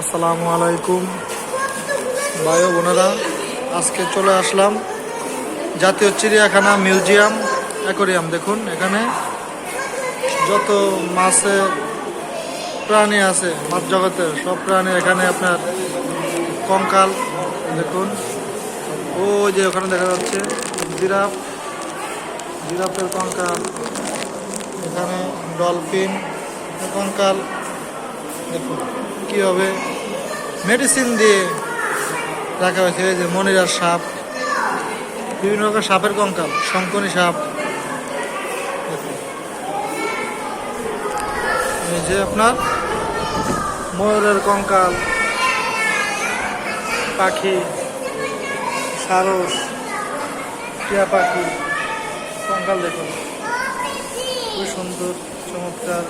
আসসালামু আলাইকুম। ভাই বোনেরা, আজকে চলে আসলাম জাতীয় চিড়িয়াখানা মিউজিয়াম অ্যাকোরিয়াম। দেখুন, এখানে যত মাছের প্রাণী আছে, মাছ জগতের সব প্রাণী এখানে আপনার কঙ্কাল, দেখুন। ও যে ওখানে দেখা যাচ্ছে জিরাফ, জিরাফের কঙ্কাল, এখানে ডলফিন, কঙ্কাল, দেখুন। কীভাবে মেডিসিন দিয়ে রাখা হয়েছে, এই যে মনিরার সাপ, বিভিন্ন রকম সাপের কঙ্কাল, শঙ্কনী সাপ। এই যে আপনার ময়ূরের কঙ্কাল, পাখি, সারস, টিয়া পাখি, কঙ্কাল দেখুন। খুবই সুন্দর, চমৎকার।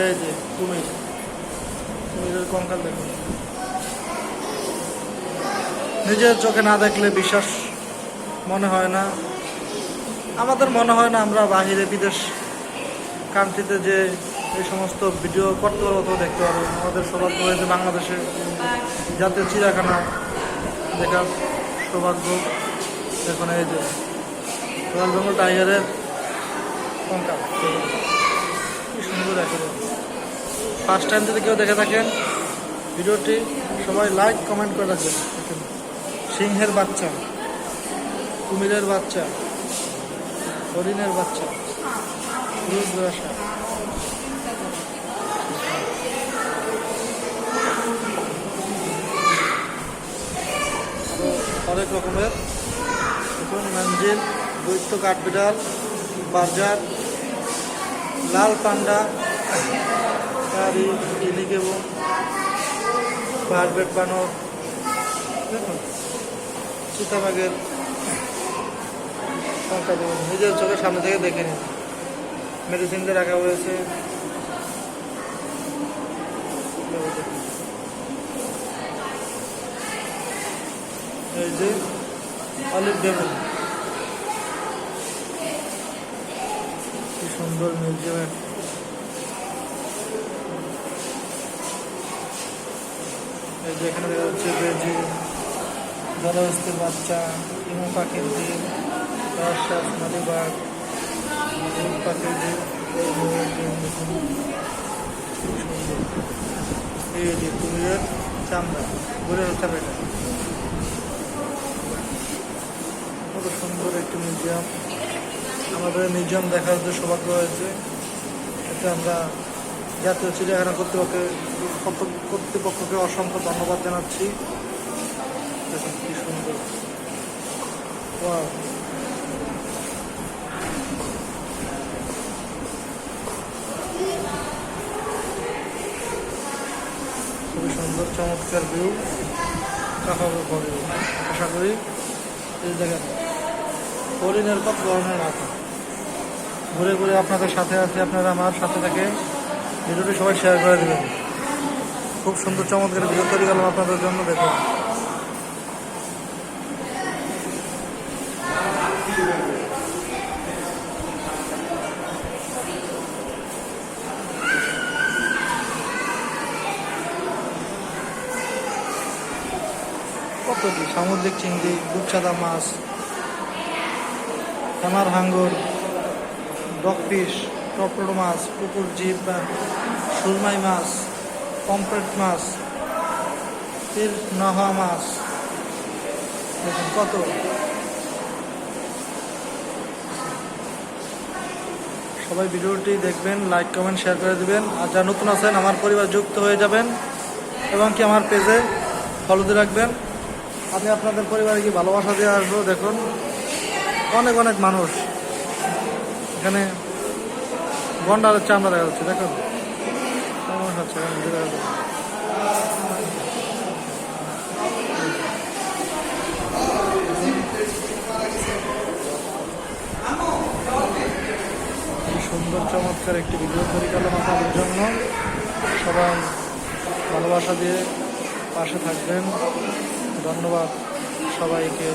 এই যে কুমির। কঙ্কাল দেখুন। নিজের চোখে না দেখলে বিশ্বাস মনে হয় না। আমাদের মনে হয় না আমরা বাহিরে বিদেশ কান্ট্রিতে যে এই সমস্ত ভিডিও করতে পারব অথবা দেখতে পারব। আমাদের সৌভাগ্য হয়েছে বাংলাদেশে জাতীয় চিড়িয়াখানা দেখার সৌভাগ্য দেখুন এই যে রয়্যাল বেঙ্গল টাইগারের কঙ্কাল। কি সুন্দর একেবারে ফার্স্ট টাইম যদি কেউ দেখে থাকেন, ভিডিওটি সবাই লাইক কমেন্ট করে রাখবেন। সিংহের বাচ্চা, কুমিরের বাচ্চা, হরিণের বাচ্চা অনেক রকমের। মঞ্জিল দৈত্য কাঠবিড়াল, বাজার, লাল পান্ডা কারি ইলিক এবং বারবেট বানর। দেখুন চিতাবাগের সংখ্যা নিজের চোখের সামনে থেকে দেখে নিন। মেডিসিন দিয়ে রাখা হয়েছে। এই যে অলিভ বেগুন কি সুন্দর মিউজিয়ামের এই যে দেখা যাচ্ছে বেজি জলহস্তির বাচ্চা, ইমু পাখির ডিম রাজশাস মালিবাগ ডিম পাখির ডিম এই যে কুমিরের চামড়া ঘুরে হচ্ছে এটা কত সুন্দর একটি মিউজিয়াম। আমাদের মিউজিয়াম দেখার যে সৌভাগ্য হয়েছে, এতে আমরা জাতীয় চিড়িয়াখানা কর্তৃপক্ষে কর্তৃপক্ষকে অসংখ্য ধন্যবাদ জানাচ্ছি। কি সুন্দর. খুবই সুন্দর, চমৎকার ভিউ করে আশা করি এই দেখেন হরিণের কত ধরনের মাথা ঘুরে ঘুরে আপনাদের সাথে আছে, আপনারা আমার সাথে থেকে ভিডিওটি সবাই শেয়ার করে দেবেন। খুব সুন্দর চমৎকার ভিডিও তৈরি করলাম আপনাদের জন্য, দেখুন। কত সামুদ্রিক চিংড়ি দুপচাদা মাছ হেমার হাঙ্গর ডকফিশ টপড়ো মাছ পুকুর জিপ সুরমাই মাছ পম্পলেট মাছ তিল নহা মাছ। দেখুন কত। সবাই ভিডিওটি দেখবেন লাইক কমেন্ট শেয়ার করে দেবেন। আর যারা নতুন আছেন, আমার পরিবার যুক্ত হয়ে যাবেন এবং কি আমার পেজে ফলো দিয়ে রাখবেন। আমি আপনাদের পরিবারে কি ভালোবাসা দিয়ে আসব? দেখুন, অনেক অনেক মানুষ এখানে গন্ডারের চামড়া দেখা যাচ্ছে। এই সুন্দর, চমৎকার একটি ভিডিও তৈরি করলাম আপনাদের জন্য। সবাই ভালোবাসা দিয়ে পাশে থাকবেন। ধন্যবাদ সবাইকে।